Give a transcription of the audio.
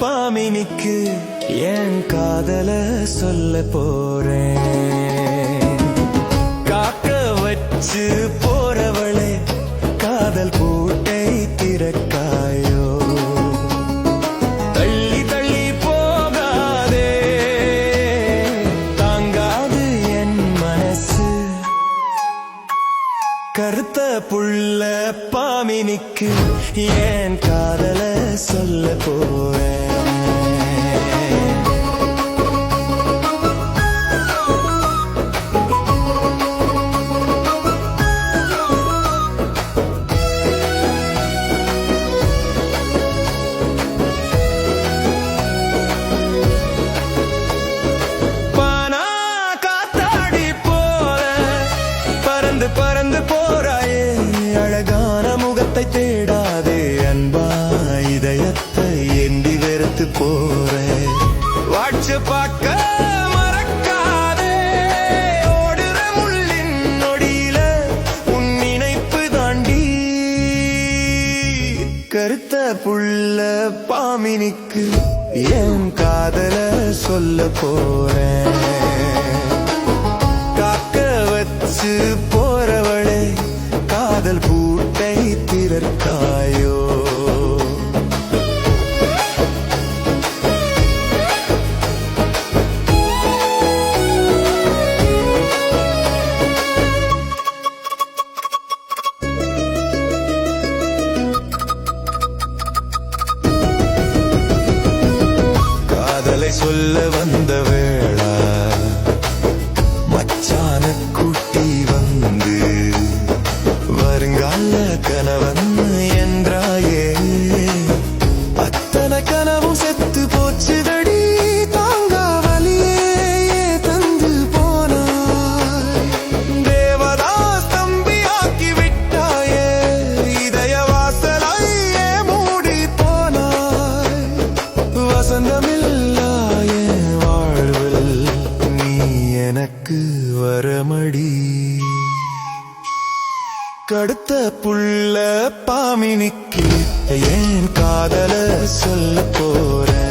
பாமினிக்கு என் காதல சொல்ல போறேன். காக்க வச்சு போறவளே காதல் பூட்டை திறக்காயோ. தள்ளி தள்ளி போகாதே தாங்காது என் மனசு. கருத்த புள்ள பாமினிக்கு ஏன் காதல சொல்ல போறேன். பானா காத்தாடி போல பறந்து பறந்து போற இதயத்தை எந்தி வெறுத்து போறேன். வாட்ச பார்க்க மறக்காதே. ஓடுற முள்ளின் நொடியில உன் நினைப்பு தாண்டி. கருத்த புள்ள பாமினிக்கு என் காதல சொல்ல போறேன்? சொல்ல வந்த வேளா மச்சான கூட்டி வந்து வருங்கால கணவன் என்றாயே. அத்தனை கனவும் செத்து போச்சுதடி வசந்தமில்லை வரமடி கடுத்த புள்ள பாமினிக்கு ஏன் காதல சொல்ல போறேன்